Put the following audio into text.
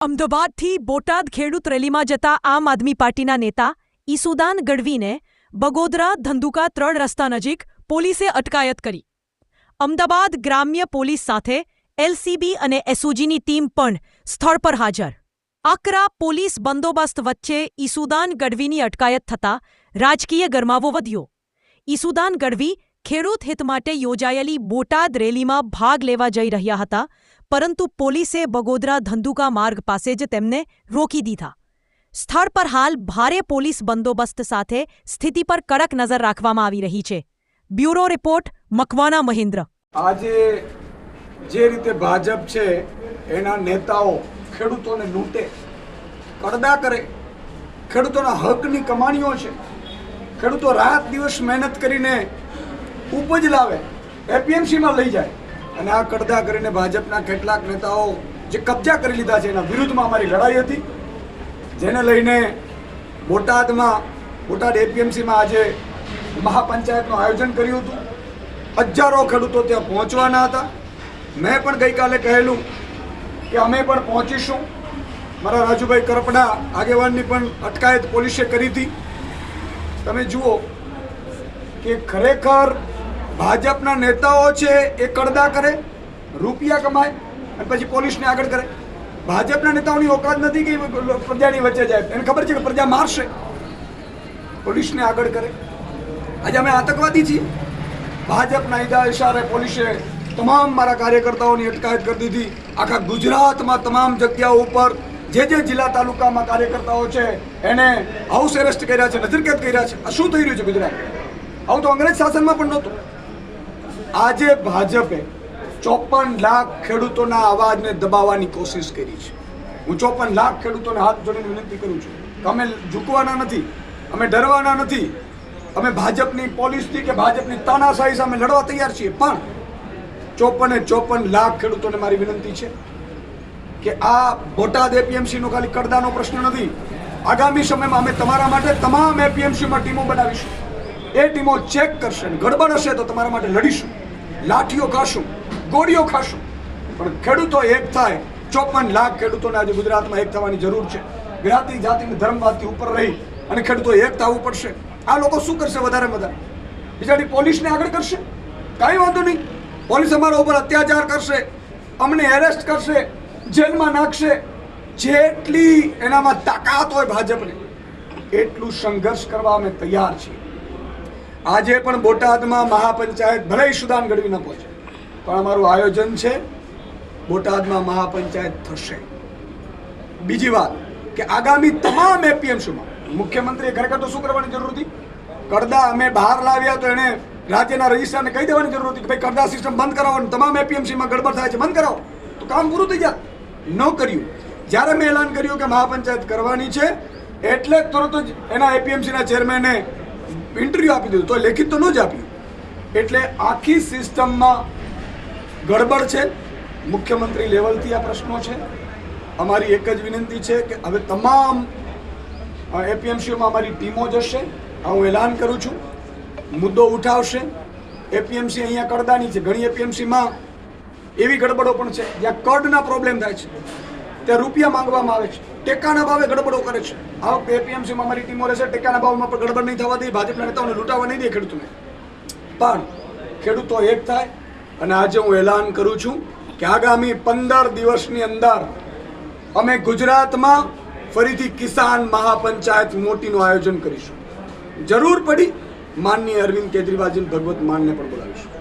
અમદાવાદથી બોટાદ ખેડૂત રેલીમાં જતા આમ આદમી પાર્ટીના નેતા ઈસુદાન ગઢવીને બગોદરા ધંધુકા ત્રણ રસ્તા નજીક પોલીસે અટકાયત કરી. અમદાવાદ ગ્રામ્ય પોલીસ સાથે એલસીબી અને એસઓજીની ટીમ પણ સ્થળ પર હાજર. આકરા પોલીસ બંદોબસ્ત વચ્ચે ઈસુદાન ગઢવીની અટકાયત થતાં રાજકીય ગરમાવો વધ્યો. ઈસુદાન ગઢવી ખેડૂત હિત માટે યોજાયેલી બોટાદ રેલીમાં ભાગ લેવા જઈ રહ્યા હતા પરંતુ પોલીસે બગોદરા ધંધુકા માર્ગ પાસે જ તેમને રોકી દીધા. સ્થળ પર હાલ ભારે પોલીસ બંદોબસ્ત સાથે સ્થિતિ પર કડક નજર રાખવામાં આવી રહી છે. Bureau report, Makwana Mahendra. આજે જે રીતે ભાજપ છે, એના નેતાઓ ખેડૂતોને લૂંટે કડદા કરે, ખેડૂતોના હકની કમાણીઓ છે. ખેડૂતો રાત દિવસ મહેનત કરીને ઉપજ લાવે, એપીએમસીમાં લઈ જાય. અને આ કડદા કરીને ભાજપના કેટલાક નેતાઓ જે કબજા કરી લીધા છે એના વિરુદ્ધમાં અમારી લડાઈ હતી. જેને લઈને બોટાદમાં, બોટાદ એપીએમસીમાં આજે મહાપંચાયતનું આયોજન કર્યું હતું. હજારો ખેડૂતો ત્યાં પહોંચવાના હતા. મેં પણ ગઈકાલે કહેલું કે અમે પણ પહોંચીશું. મારા રાજુભાઈ કરપડા આગેવાનની પણ અટકાયત પોલીસે કરી હતી. તમે જુઓ કે ખરેખર ભાજપના નેતાઓ છે એ કડદા કરે, રૂપિયા કમાય અને પછી પોલીસને આગળ કરે. ભાજપના નેતાઓની ઓકાત નથી કે પ્રજાની વચ્ચે જાય. એને ખબર છે કે પ્રજા મારશે. પોલીસને આગળ કરે. આજે અમે આતંકવાદી છીએ. ભાજપના ઈદા ઇશારે પોલીસે તમામ મારા કાર્યકર્તાઓની અટકાયત કરી દીધી. આખા ગુજરાતમાં તમામ જગ્યાઓ ઉપર જે જે જિલ્લા તાલુકામાં કાર્યકર્તાઓ છે, એને હાઉસ એરેસ્ટ કર્યા છે, નજરકેદ કર્યા છે. આ શું થઈ રહ્યું છે ગુજરાત આવું તો અંગ્રેજ શાસનમાં પણ નહોતું. આજે ભાજપે ચોપન લાખ ખેડૂતોના અવાજને દબાવવાની કોશિશ કરી છે. હું ચોપન લાખ ખેડૂતોને હાથ જોડીને વિનંતી કરું છું. કે અમે ઝૂકવાના નથી, અમે ડરવાના નથી. અમે ભાજપની પોલીસથી કે ભાજપની તાનાશાહી સામે લડવા તૈયાર છીએ, પણ ચોપને ચોપન લાખ ખેડૂતોને મારી વિનંતી છે કે આ બોટાદ એપીએમસીનો ખાલી કડદાનો પ્રશ્ન નથી. આગામી સમયમાં અમે તમારા માટે તમામ એપીએમસીમાં ટીમો બનાવીશું. એ ટીમો ચેક કરશે ગડબડ હશે તો તમારા માટે લડીશું. લાઠીઓ ખાશું, ગોળીઓ ખાશું. પણ ખેડૂતો એક થાય, ચોપન લાખ ખેડૂતોને આજે ગુજરાતમાં એક થવાની જરૂર છે. જ્ઞાતિ, જાતિ અને ધર્મવાદથી ઉપર રહી અને ખેડૂતો એક થવું પડશે. આ લોકો શું કરશે વધારે વધારે? બિચારી પોલીસને આગળ કરશે? કાંઈ વાંધો નહીં. પોલીસ અમારા ઉપર અત્યાચાર કરશે, અમને એરેસ્ટ કરશે, જેલમાં નાખશે. જેટલી એનામાં તાકાત હોય ભાજપને, એટલું સંઘર્ષ કરવા અમે તૈયાર છીએ. આજે પણ બોટાદમાં મહાપંચાયત ભલે સુદાન ગઢવી ન પહોંચે. પણ અમારું આયોજન છે, બોટાદમાં મહાપંચાયત થશે. બીજી વાત કે આગામી તમામ એપીએમસીમાં, મુખ્યમંત્રીએ ખરેખર તો શું કરવાની જરૂર હતી? કરદા અમે બહાર લાવ્યા તો એણે રાજ્યના રજિસ્ટ્રારને કહી દેવાની જરૂર હતી કે ભાઈ કરદા સિસ્ટમ બંધ કરાવો અને તમામ એપીએમસીમાં ગડબડ થાય છે, બંધ કરાવો. તો કામ પૂરું થઈ જાય. ન કર્યું. જ્યારે મેં એલાન કર્યું કે મહાપંચાયત કરવાની છે, એટલે જ તરત જ એના એપીએમસીના ચેરમેને ઇન્ટરવ્યૂ આપી દીધું, તો લેખિત ન જ આપ્યું. એટલે આખી સિસ્ટમમાં ગડબડ છે. મુખ્યમંત્રી લેવલથી આ પ્રશ્નો છે. અમારી એક જ વિનંતી છે કે હવે તમામ એપીએમસીઓમાં અમારી ટીમો જશે. આ હું એલાન કરું છું. મુદ્દો ઉઠાવશે. એપીએમસી અહીંયા કડદાની છે. ઘણી એપીએમસીમાં એવી ગડબડો પણ છે જ્યાં કડના પ્રોબ્લેમ થાય છે. ત્યાં રૂપિયા માંગવામાં આવે છે. ટેકાના ભાવે ગડબડો કરે છે. આ વખતે એપીએમસીમાં અમારી ટીમો રહેશે, ટેકાના ભાવમાં પણ ગડબડ નહીં થવા દે ભાજપના નેતાઓને લૂંટાવા નહીં દે ખેડૂતોને. પણ ખેડૂતો એક થાય, અને આજે હું એલાન કરું છું કે આગામી પંદર દિવસની અંદર અમે ગુજરાતમાં ફરીથી કિસાન મહાપંચાયત મોટીનું આયોજન કરીશું. જરૂર પડી માનનીય અરવિંદ કેજરીવાલજી ભગવત માનને પણ બોલાવીશું.